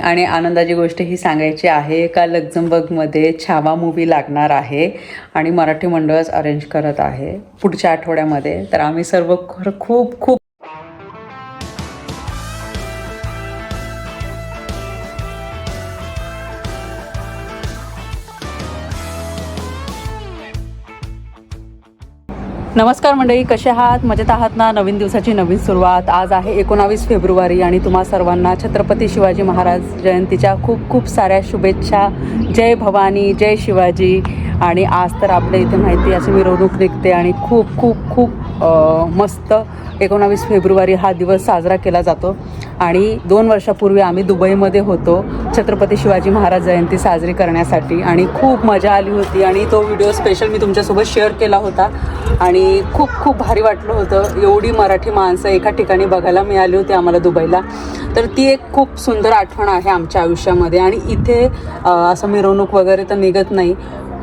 आणि आनंदाची गोष्ट ही सांगायची आहे का लक्झमबर्गमध्ये छावा मूवी लागणार आहे आणि मराठी मंडळच अरेंज करत आहे पुढच्या आठवड्यामध्ये. तर आम्ही सर्व खरं खूप खूप नमस्कार मंडळी कसे आहात? मजेत आहात ना? नवीन दिवसाची नवीन सुरुवात. आज आहे एकोणावीस फेब्रुवारी आणि तुम्हा सर्वांना छत्रपती शिवाजी महाराज जयंतीच्या खूप खूप साऱ्या शुभेच्छा. जय भवानी जय शिवाजी. आणि आज तर आपल्या इथे माहिती अशी मिरवणूक निघते आणि खूप खूप खूप मस्त एकोणावीस फेब्रुवारी हा दिवस साजरा केला जातो. आणि दोन वर्षापूर्वी आम्ही दुबईमध्ये होतो छत्रपती शिवाजी महाराज जयंती साजरी करण्यासाठी. आणि खूप मजा आली होती आणि तो व्हिडिओ स्पेशल मी तुमच्यासोबत शेअर केला होता. आणि खूप खूप भारी वाटलं होतं. एवढी मराठी माणसं एका ठिकाणी बघायला मिळाली होती आम्हाला दुबईला. तर ती एक खूप सुंदर आठवण आहे आमच्या आयुष्यामध्ये. आणि इथे असं मिरवणूक वगैरे तर निघत नाही.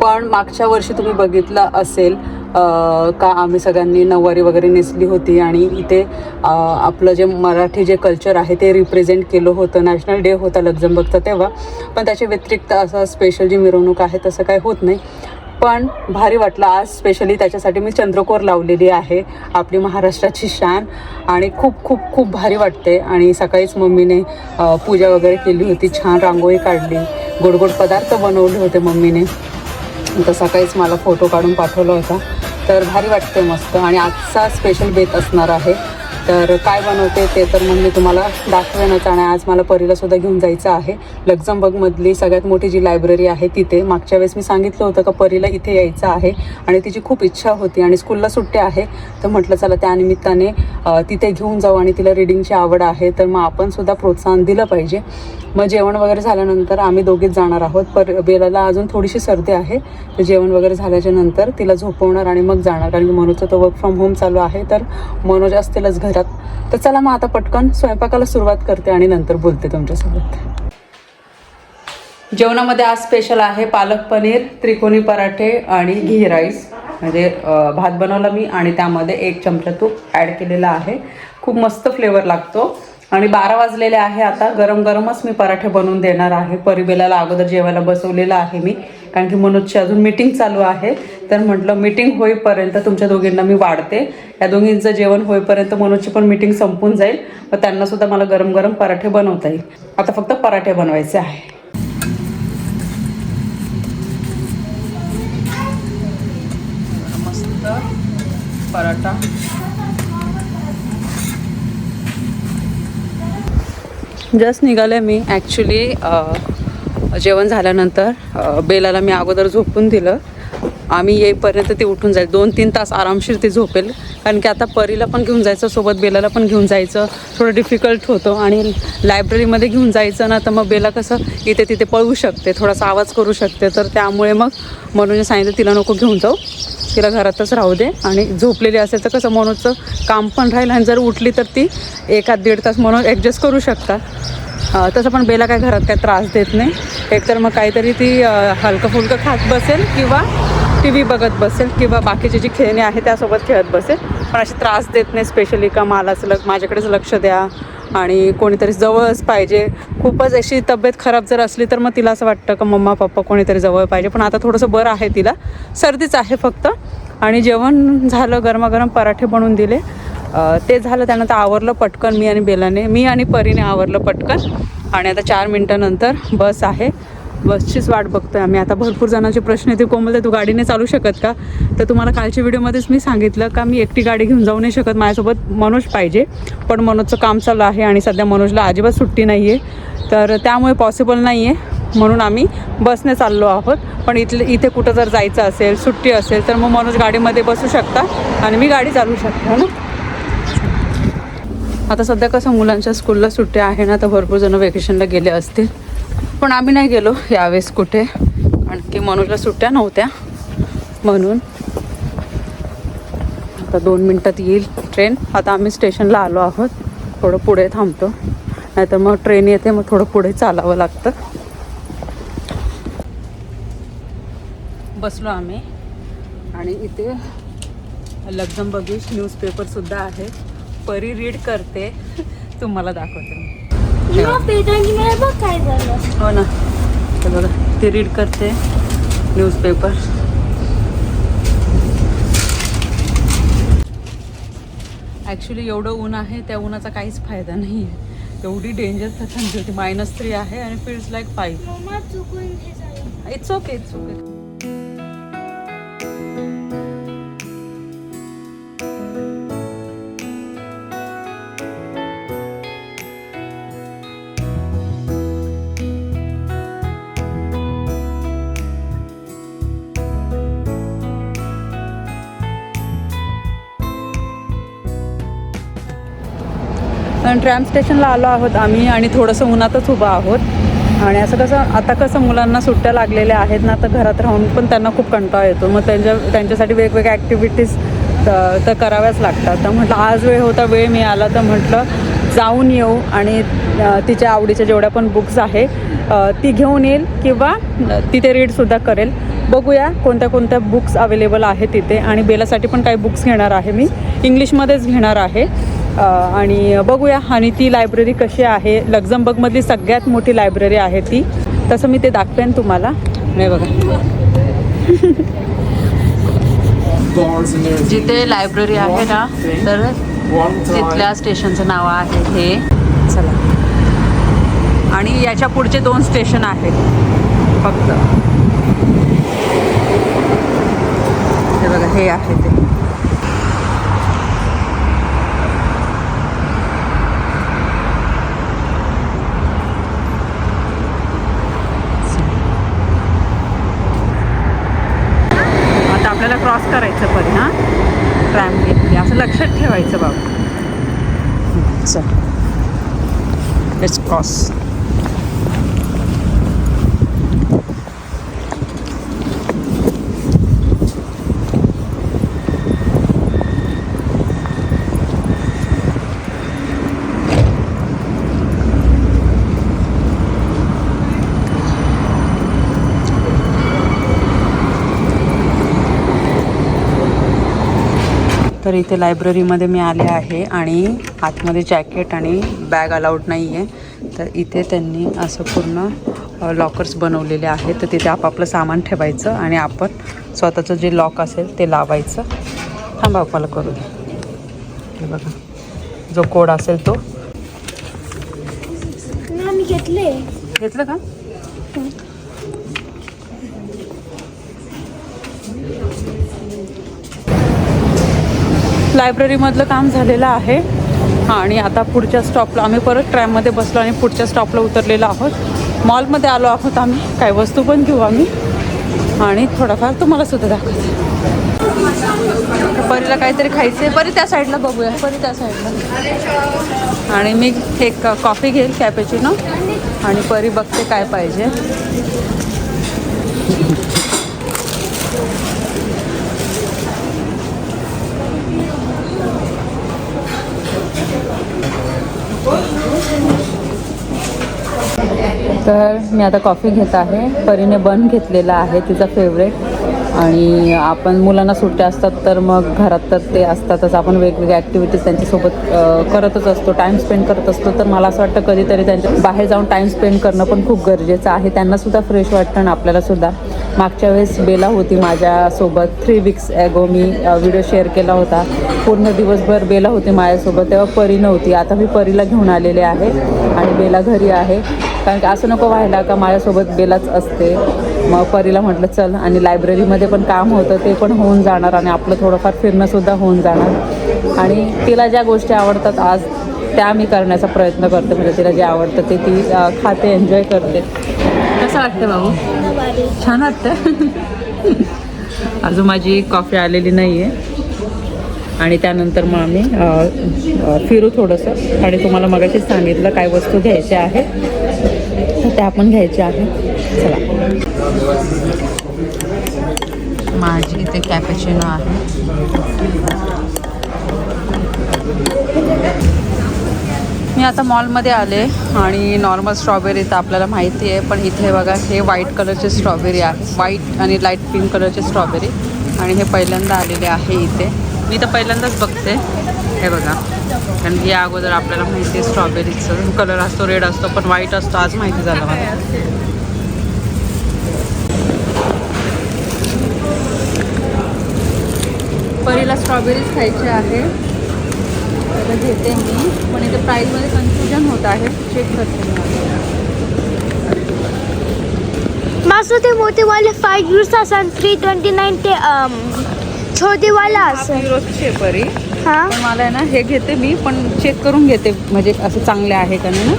पण मागच्या वर्षी तुम्ही बघितलं असेल का आम्ही सगळ्यांनी नऊवारी वगैरे नेसली होती आणि इथे आपलं जे मराठी जे कल्चर आहे ते रिप्रेझेंट केलं होतं. नॅशनल डे होता लक्झमबर्गचा तेव्हा. पण त्याच्या व्यतिरिक्त असं स्पेशल जी मिरवणूक आहे तसं काही होत नाही. पण भारी वाटलं आज स्पेशली त्याच्यासाठी मी चंद्रकोर लावलेली आहे. आपली महाराष्ट्राची शान आणि खूप खूप खूप भारी वाटते. आणि सकाळीच मम्मीने पूजा वगैरे केली होती. छान रांगोळी काढली. गोड गोड पदार्थ बनवले होते मम्मीने. तर सकाळीच मला फोटो काढून पाठवला होता. तर भारी वाटते मस्त. आणि आजचा स्पेशल बेत असणार आहे. तर काय बनवते ते तर मग मी तुम्हाला दाखवेनच आणि आज मला परीला सुद्धा घेऊन जायचं आहे. लक्झमबर्गमधली सगळ्यात मोठी जी लायब्ररी आहे तिथे. मागच्या वेळेस मी सांगितलं होतं का परीला इथे यायचं आहे आणि तिची खूप इच्छा होती आणि स्कूलला सुट्टी आहे तर म्हटलं चला त्यानिमित्ताने तिथे घेऊन जाऊ आणि तिला रिडिंगची आवड आहे. तर मग आपण सुद्धा प्रोत्साहन दिलं पाहिजे. मग जेवण वगैरे झाल्यानंतर आम्ही दोघीच जाणार आहोत. पर बेलाला अजून थोडीशी सर्दी आहे. तर जेवण वगैरे झाल्याच्यानंतर तिला झोपवणार आणि मग जाणार. कारण की मनोजचं तो वर्क फ्रॉम होम चालू आहे. तर मनोज असतीलच घरात तर चला मग आता पटकन स्वयंपाकाला सुरुवात करते आणि नंतर बोलते तुमच्यासोबत. जेवणामध्ये आज स्पेशल आहे पालक पनीर त्रिकोणी पराठे आणि घी राईस म्हणजे भात बनवला मी आणि त्यामध्ये एक चमचा तूप ॲड केलेला आहे. खूप मस्त फ्लेवर लागतो. आणि बारा वाजलेले आहे आता. गरम गरमच मी पराठे बनवून देणार आहे. परिबेलाला अगोदर जेवायला बसवलेलं आहे मी. कारण की मनोजची अजून मीटिंग चालू आहे. तर म्हटलं मीटिंग होईपर्यंत तुमच्या दोघींना मी वाढते. या दोघींचं जेवण होईपर्यंत मनोजची पण मीटिंग संपून जाईल. व त्यांना सुद्धा मला गरम गरम पराठे बनवता येईल. आता फक्त पराठे बनवायचे आहे. मस्त पराठा. जस्ट निघाले मी. ॲक्च्युली जेवण झाल्यानंतर बेलाला मी अगोदर झोपून दिलं. आम्ही येईपर्यंत ती उठून जाईल. दोन तीन तास आरामशीर ती झोपेल. कारण की आता परीला पण घेऊन जायचं सोबत बेलाला पण घेऊन जायचं. थोडं डिफिकल्ट होतं. आणि लायब्ररीमध्ये घेऊन जायचं ना तर मग बेला कसं इथे तिथे पळू शकते. थोडासा आवाज करू शकते. तर त्यामुळे मग म्हणून सांगितलं तिला नको घेऊन जाऊ. तिला घरातच राहू दे. आणि झोपलेली असेल तर कसं मनोजचं काम पण राहील. आणि जर उठली तर ती एकात दीड तास मनोज ॲडजस्ट करू शकतात. तसं पण बेला काय घरात काय त्रास देत नाही. एकतर मग काहीतरी ती हलकं फुलकं खात बसेल किंवा टी व्ही बघत बसेल किंवा बाकीची जी खेळणी आहे त्यासोबत खेळत बसेल. पण असे त्रास देत नाही स्पेशली का मलाच लग माझ्याकडेच लक्ष द्या आणि कोणीतरी जवळच पाहिजे. खूपच अशी तब्येत खराब जर असली तर मग तिला असं वाटतं का मम्मा पप्पा कोणीतरी जवळ पाहिजे. पण आता थोडंसं बरं आहे तिला. सर्दीच आहे फक्त. आणि जेवण झालं गरमागरम पराठे बनवून दिले. ते झालं त्यानंतर आवरलं पटकन मी आणि बेलाने. मी आणि परीने आवरलं पटकन. आणि आता चार मिनटानंतर बस आहे. बसचीच वाट बघतोय आम्ही. आता भरपूर जणांचे प्रश्न येते कोमल तू गाडीने चालू शकत का? तर तुम्हाला कालच्या व्हिडिओमध्येच मी सांगितलं का मी एकटी गाडी घेऊन जाऊ नाही शकत. माझ्यासोबत मनोज पाहिजे. पण मनोजचं काम चालू आहे आणि सध्या मनोजला अजिबात सुट्टी नाही आहे तर त्यामुळे पॉसिबल नाही आहे म्हणून आम्ही बसने चाललो आहोत. पण इथले इथे कुठं जर जायचं असेल सुट्टी असेल तर मग मनोज गाडीमध्ये बसू शकता आणि मी गाडी चालवू शकता ना? आता सध्या कसं मुलांच्या स्कूलला सुट्ट्या आहे ना तर भरपूर जण वेकेशनला गेले असतील. पण आम्ही नाही गेलो यावेळेस कुठे. आणखी मनोजला सुट्ट्या नव्हत्या. म्हणून आता दोन मिनटात येईल ट्रेन. आता आम्ही स्टेशनला आलो आहोत. थोडं पुढे थांबतो. नाहीतर मग ट्रेन येते मग थोडं पुढे चालावं लागतं. बसलो आम्ही. आणि इथे लक्झमबर्गिश न्यूजपेपरसुद्धा आहे. परी रीड करते. तुम्हाला दाखवते मी. पेटांची मला बघ काय झालं. हो ना. हे बघा ती रीड करते न्यूजपेपर ॲक्च्युली एवढं ऊन आहे त्या उन्हाचा काहीच फायदा नाही आहे. एवढी डेंजर थंडी होती मायनस थ्री आहे आणि फील्स लाईक फाईव्ह हे it's okay it's okay tram स्टेशनला आलो आहोत आम्ही आणि थोडंसं उन्हातच उभं आहोत. आणि असं कसं आता कसं मुलांना सुट्ट्या लागलेल्या आहेत ना तर घरात राहून पण त्यांना खूप कंटाळा येतो. मग त्यांच्या त्यांच्यासाठी वेगवेगळ्या ॲक्टिव्हिटीज तर कराव्याच लागतात. तर म्हटलं आज वेळ होता वेळ मिळाला तर म्हटलं जाऊन येऊ आणि तिच्या आवडीच्या जेवढ्या पण बुक्स आहे ती घेऊन येईल किंवा तिथे रीडसुद्धा करेल. बघूया कोणत्या कोणत्या बुक्स अवेलेबल आहेत तिथे. आणि बेलासाठी पण काही बुक्स घेणार आहे मी. इंग्लिशमध्येच घेणार आहे. आणि बघूया आणि ती लायब्ररी कशी आहे. लक्झमबर्गमधली सगळ्यात मोठी लायब्ररी आहे ती. तसं मी ते दाखवेन तुम्हाला. नाही बघा. जिथे लायब्ररी आहे ना तर तिथल्या स्टेशनचं नाव आहे हे. चला. आणि याच्या पुढचे दोन स्टेशन आहेत. फक्त. हे बघा हे आहे ते आता आपल्याला क्रॉस करायचं पण हां? ट्रॅम घेतली. असं लक्षात ठेवायचं बाबा. चल. लेट्स क्रॉस तर इथे लायब्ररीमध्ये मी आले आहे आणि आतमध्ये जॅकेट आणि बॅग अलाउड नाही आहे तर इथे त्यांनी असं पूर्ण लॉकर्स बनवलेले आहेत. तर तिथे आपापलं सामान ठेवायचं आणि आपण स्वतःचं जे लॉक असेल ते लावायचं. थांबा मला करू दे. हे बघा जो कोड असेल तो. घेतले. घेतलं का? लायब्ररीमधलं काम झालेलं आहे. हां आणि आता पुढच्या स्टॉपला आम्ही परत ट्रॅममध्ये बसलो आणि पुढच्या स्टॉपला उतरलेलो आहोत. मॉलमध्ये आलो आहोत आम्ही. काय वस्तू पण घेऊ आम्ही. आणि थोडाफार तुम्हाला सुद्धा दाखवते. परीला काहीतरी खायचं आहे परी त्या साईडला बघूया. परी त्या साईडला आणि मी एक कॉफी घेईल कॅपेचिनो आणि परी बघते काय पाहिजे. तर मी आता कॉफी घेत आहे. परीने बन घेतलेला आहे तिचा फेवरेट आणि आपण मुलांना सुट्ट्या असतात तर मग घरात तर ते असतातच. आपण वेगवेगळ्या ॲक्टिव्हिटीज त्यांच्यासोबत करतच असतो टाईम स्पेंड करत असतो. तर मला असं वाटतं कधीतरी त्यांच्या बाहेर जाऊन टाईम स्पेंड करणं पण खूप गरजेचं आहे. त्यांनासुद्धा फ्रेश वाटतं आणि आपल्यालासुद्धा मागच्या वेळेस बेला होती माझ्यासोबत. थ्री वीक्स ॲगो मी व्हिडिओ शेअर केला होता. पूर्ण दिवसभर बेला होती माझ्यासोबत. तेव्हा परी नव्हती. आता मी परीला घेऊन आलेले आहे आणि बेला घरी आहे. कारण की असं नको व्हायला का माझ्यासोबत बेलाच असते. मग परीला म्हटलं चल. आणि लायब्ररीमध्ये पण काम होतं ते पण होऊन जाणार आणि आपलं थोडंफार फिरणंसुद्धा होऊन जाणार. आणि तिला ज्या गोष्टी आवडतात आज त्या मी करण्याचा प्रयत्न करते. म्हणजे तिला जे आवडतं ते ती खाते एन्जॉय करते. कसं वाटतं भाऊ? छान वाटतं अजून माझी कॉफी आलेली नाही आहे आणि त्यानंतर मग आम्ही फिरू थोडंसं. आणि तुम्हाला मगाशीच सांगितलं काय वस्तू घ्यायच्या आहेत. त्या पण घ्यायच्या आहेत चला. माझी इथे कॅपेचिनो आहे. मी आता मॉलमध्ये आले आणि नॉर्मल स्ट्रॉबेरी तर आपल्याला माहिती आहे पण इथे बघा हे व्हाईट कलरचे स्ट्रॉबेरी आहे. व्हाईट आणि लाइट पिंक कलरचे स्ट्रॉबेरी आणि हे पहिल्यांदा आलेले आहे इथे. मी तर पहिल्यांदाच बघते. हे बघा. कारण की या अगोदर आपल्याला माहिती आहे स्ट्रॉबेरीचं कलर असतो रेड असतो पण व्हाईट असतो आज माहिती झालं मला. परीला स्ट्रॉबेरीज खायची आहे. तर घेते मी. पण इथे प्राईजमध्ये कन्फ्युजन होत आहे. चेक करते मी. ते मोठे वाले फाईव्ह युर्स असाल थ्री ट्वेंटी नाईन ते अम, छोटे वाला असन युरोची आहे. परी हा? पण मला आहे ना हे घेते मी पण चेक करून घेते म्हणजे असं चांगले आहे का नाही ना.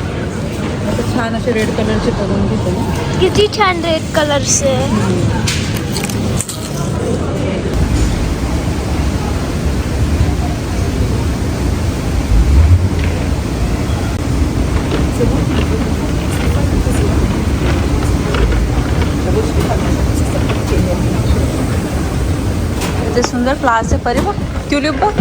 असं छान असे रेड कलरचे करून घेते ना. किती छान रेड कलरचे ते सुंदर फ्लावर्स आहे परी बघ ट्युलिप बघ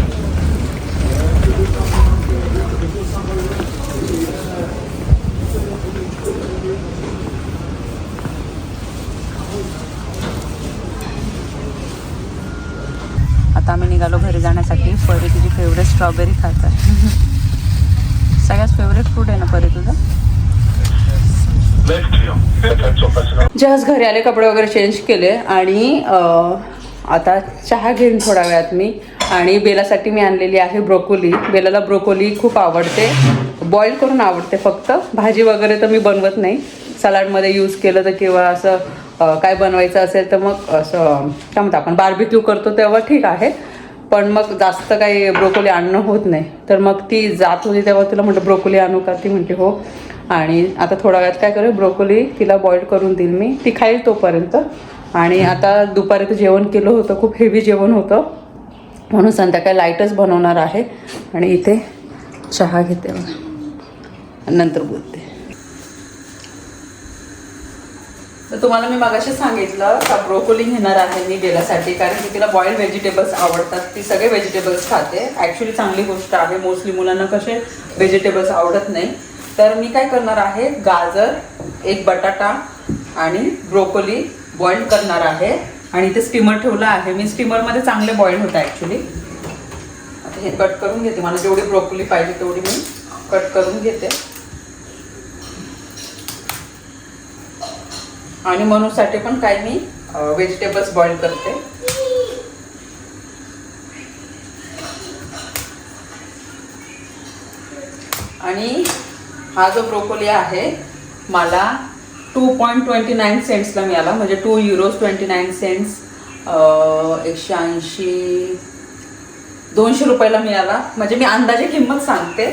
आता आम्ही निघालो घरी जाण्यासाठी. परी तुझी फेवरेट स्ट्रॉबेरी खातात सगळ्यात फेवरेट फ्रूट आहे ना परी तुझं? जस्ट घरी आले कपडे वगैरे चेंज केले आणि आता चहा घेईन थोड्या वेळात मी. आणि बेलासाठी मी आणलेली आहे ब्रोकोली. बेलाला ब्रोकोली खूप आवडते. बॉईल करून आवडते फक्त. भाजी वगैरे तर मी बनवत नाही. सलाडमध्ये यूज केलं तर किंवा असं काय बनवायचं असेल तर मग असं काय म्हणतो आपण बार्बिक्यू करतो तेव्हा ठीक आहे. पण मग जास्त काही ब्रोकोली आणणं होत नाही. तर मग ती जात होती तेव्हा तिला म्हटलं ब्रोकोली आणू का? ती म्हणते हो. आणि आता थोड्या वेळात काय करेल ब्रोकोली तिला बॉईल करून देईल मी. ती खाईल तोपर्यंत. आणि आता दुपारी तर जेवण केलं होतं खूप हेवी जेवण होतं. म्हणून संध्याकाळी लाईटच बनवणार आहे. आणि इथे चहा घेते नंतर बोलते. तर तुम्हाला मी मगाशी सांगितलं का ब्रोकोली घेणार आहे मी गेल्यासाठी कारण की तिला बॉईल व्हेजिटेबल्स आवडतात. ती सगळे व्हेजिटेबल्स खाते. ॲक्च्युली चांगली गोष्ट आहे. मोस्टली मुलांना कसे व्हेजिटेबल्स आवडत नाही. तर मी काय करणार आहे? गाजर एक बटाटा आणि ब्रोकोली बॉईल करणार आहे. आणि इथे स्टीमर ठेवलं आहे. मी स्टीमरमध्ये चांगले बॉईल होतं ॲक्च्युली आता हे कट करून घेते. मला जेवढी ब्रोकोली पाहिजे तेवढी मी कट करून घेते. आणि मनूसाठी पण काही मी व्हेजिटेबल्स बॉईल करते. आणि हा जो ब्रोकोली आहे मला टू पॉईंट ट्वेंटी नाईन सेंट्सला मिळाला. म्हणजे two euros twenty nine cents एकशे ऐंशी दोनशे रुपयाला मिळाला. म्हणजे मी अंदाजे किंमत सांगते.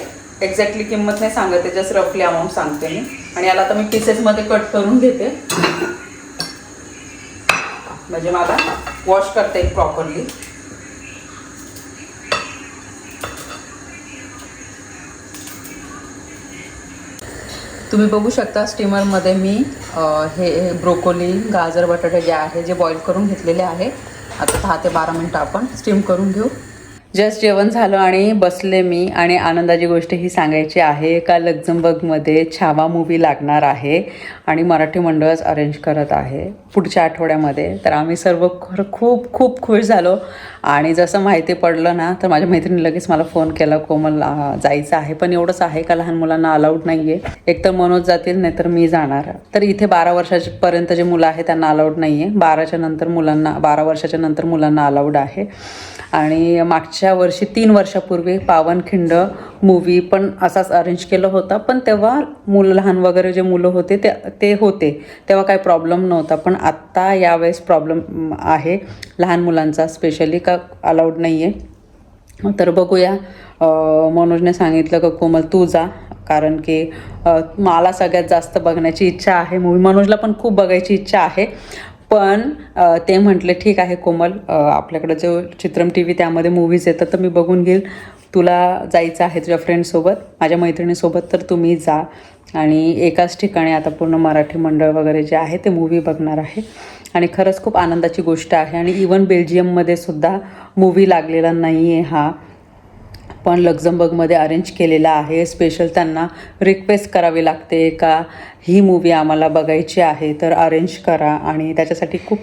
एक्झॅक्टली किंमत नाही सांगत आहे जस्ट रफली अमाऊंट सांगते मी. आणि याला आता मी पीसेसमध्ये कट करून घेते. म्हणजे मला वॉश करता येईल प्रॉपरली तुम्ही बघू शकता स्टीमरमध्ये मी हे ब्रोकोली गाजर बटाटे जे आहे जे बॉईल करून घेतलेले आहे. आता दहा ते बारा मिनटं आपण स्टीम करून घेऊ. जस्ट जेवण झालं आणि बसले मी आणि आनंदाची गोष्ट ही सांगायची आहे का लक्झमबर्गमध्ये छावा मूवी लागणार आहे आणि मराठी मंडळच अरेंज करत आहे. पुढच्या आठवड्यामध्ये तर आम्ही सर्व खरं खूप खूप खुश झालो. आणि जसं माहिती पडलं ना तर माझ्या मैत्रिणी लगेच मला फोन केला कोमल जायचं आहे पण एवढंच आहे का लहान मुलांना अलाउड नाही आहे एक तर मनोज जातील नाही तर मी जाणार. तर इथे बारा वर्षापर्यंत जे मुलं आहे त्यांना अलाउड नाही आहे बाराच्या नंतर मुलांना बारा वर्षाच्या नंतर मुलांना अलाउड आहे. आणि मागच्या वर्षी तीन वर्षापूर्वी पावनखिंड मूवी पण असाच अरेंज केलं होता. पण तेव्हा मुलं लहान वगैरे जे मुलं होते ते ते होते. तेव्हा काही प्रॉब्लेम नव्हता. पण आत्ता यावेळेस प्रॉब्लेम आहे. लहान मुलांचा स्पेशली का अलाउड नाही आहे तर बघूया. मनोजने सांगितलं का कोमल तू जा. कारण की मला सगळ्यात जास्त बघण्याची इच्छा आहे मूवी मनोजला पण खूप बघायची इच्छा आहे. पण ते म्हटले ठीक आहे कोमल आपल्याकडं जो चित्रम टी व्ही त्यामध्ये मूवीज येतात तर मी बघून घेईल. तुला जायचं आहे तुझ्या फ्रेंडसोबत माझ्या मैत्रिणीसोबत तर तुम्ही जा. आणि एकाच ठिकाणी आता पूर्ण मराठी मंडळ वगैरे जे आहे ते मूवी बघणार आहे. आणि खरंच खूप आनंदाची गोष्ट आहे. आणि इवन बेल्जियममध्ये सुद्धा मूवी लागलेला नाही आहे हा. पण लक्झमबर्गमध्ये अरेंज केलेला आहे. स्पेशल त्यांना रिक्वेस्ट करावी लागते का? ही मूवी आम्हाला बघायची आहे तर अरेंज करा आणि त्याच्यासाठी खूप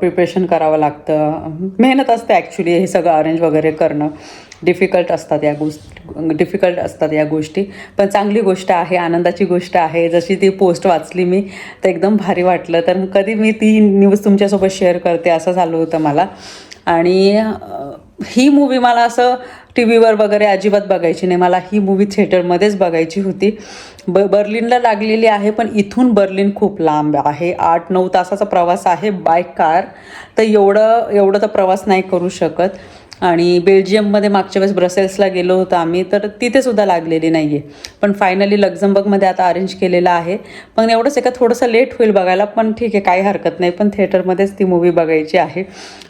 प्रिपरेशन करावं लागतं. मेहनत असते ॲक्च्युली हे सगळं अरेंज वगैरे करणं. डिफिकल्ट असतात या गोष्ट डिफिकल्ट असतात या गोष्टी. पण चांगली गोष्ट आहे आनंदाची गोष्ट आहे. जशी ती पोस्ट वाचली मी तर एकदम भारी वाटलं. तर कधी मी ती न्यूज तुमच्यासोबत शेअर करते असं झालं होतं मला. आणि ही मूवी मला असं टी व्हीवर वगैरे अजिबात बघायची नाही. मला ही मूवी थिएटरमध्येच बघायची होती. ब बर्लिनला लागलेली आहे पण इथून बर्लिन खूप लांब आहे. आठ नऊ तासाचा प्रवास आहे बाय कार तर एवढं एवढं तर प्रवास नाही करू शकत. आणि बेल्जियममध्ये मागच्या वेळेस ब्रसेल्सला गेलो होतो आम्ही तर तिथेसुद्धा लागलेली नाही आहे पण फायनली लक्झमबर्गमध्ये आता अरेंज केलेलं आहे. पण एवढंच आहे का थोडंसं लेट होईल बघायला पण ठीक आहे काही हरकत नाही. पण थिएटरमध्येच ती मूवी बघायची आहे.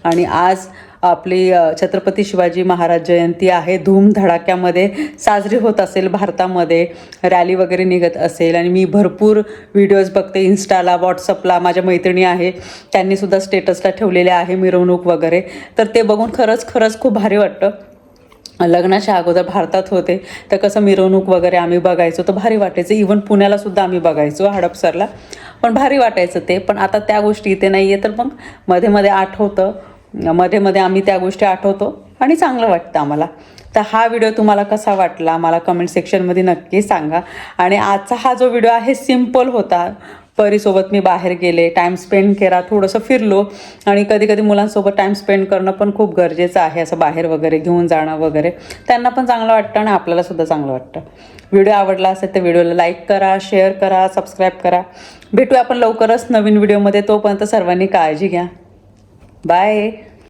आणि आज आपली छत्रपती शिवाजी महाराज जयंती आहे. धूमधडाक्यामध्ये साजरी होत असेल भारतामध्ये. रॅली वगैरे निघत असेल आणि मी भरपूर व्हिडिओज बघते इन्स्टाला व्हॉट्सअपला. माझ्या मैत्रिणी आहे त्यांनीसुद्धा स्टेटसला ठेवलेले आहे मिरवणूक वगैरे. तर ते बघून खरंच खरंच खूप भारी वाटतं. लग्नाच्या अगोदर भारतात होते. तर कसं मिरवणूक वगैरे आम्ही बघायचो तर भारी वाटायचं. इवन पुण्याला सुद्धा आम्ही बघायचो हडपसरला पण भारी वाटायचं ते. पण आता त्या गोष्टी इथे नाही आहे तर मग मध्ये मध्ये आठवतं. मध्ये मध्ये आम्ही त्या गोष्टी आठवतो आणि चांगलं वाटतं आम्हाला. तर हा व्हिडिओ तुम्हाला कसा वाटला मला कमेंट सेक्शनमध्ये नक्की सांगा. आणि आजचा हा जो व्हिडिओ आहे सिंपल होता. परीसोबत मी बाहेर गेले टाईम स्पेंड केला थोडंसं फिरलो. आणि कधी कधी मुलांसोबत टाईम स्पेंड करणं पण खूप गरजेचं आहे असं बाहेर वगैरे घेऊन जाणं वगैरे. त्यांना पण चांगलं वाटतं आणि आपल्याला सुद्धा चांगलं वाटतं. व्हिडिओ आवडला असेल तर व्हिडिओला लाईक करा शेअर करा सबस्क्राईब करा. भेटूया आपण लवकरच नवीन व्हिडिओमध्ये तोपर्यंत सर्वांनी काळजी घ्या. बाय